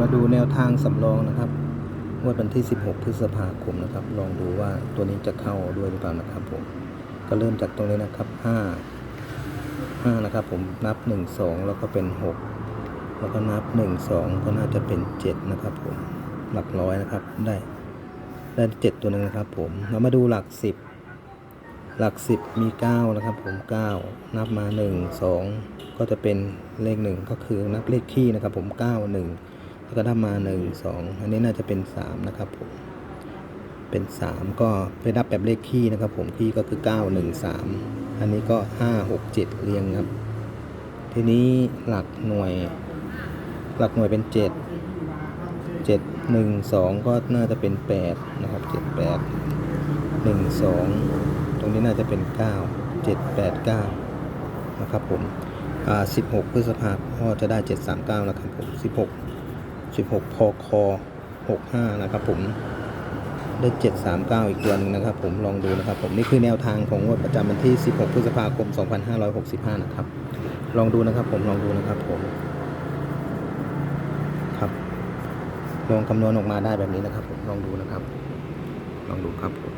มาดูแนวทางสำรองนะครับงวดวันที่ 16 พฤษภาคมนะครับ ลองดูว่าตัวนี้จะเข้าด้วยหรือเปล่านะครับผม ก็เริ่มจากตรงนี้นะครับ 5 5 นะครับผม นับ 1 2 แล้วก็เป็น 6 แล้วก็นับ 1 2 ก็น่าจะเป็น 7 นะครับผม หลักร้อยนะครับ ได้ ได้ 7 ตัวหนึ่งนะครับผม เรามาดูหลัก 10 หลัก 10 มี 9 นะครับผม 9 นับมา 1 2 ก็จะเป็นเลข 1 ก็คือนับเลขคี่นะครับผม 9 1 แล้วก็นับมา 1 2 อันนี้น่าจะเป็น 3 นะครับผม เป็น 3 ก็ไปนับแบบเลขคี่นะครับผมคี่ก็คือ 9 1 3 อันนี้ก็ 5 6 7 เรียงครับ ทีนี้หลักหน่วย หลักหน่วยเป็น 7 7 1 2 ก็น่าจะเป็น 8 นะครับ 7 8 1 2 ตรงนี้น่าจะเป็น 9 7 8 9 นะครับผมอ่า16 พฤษภาคมก็จะได้ 739 นะครับผม 16 16พค65 นะครับผมได้ 739 อีกตัวหนึ่งนะครับ ผมลองดูนะครับผมนี่คือแนวทางของงวดประจำวันที่ 16 พฤษภาคม 2565 นะครับ ลองดูนะครับผมลองดูนะครับผมครับลองคำนวณออกมาได้แบบนี้นะครับ ผมลองดูนะครับ ลองดูครับผม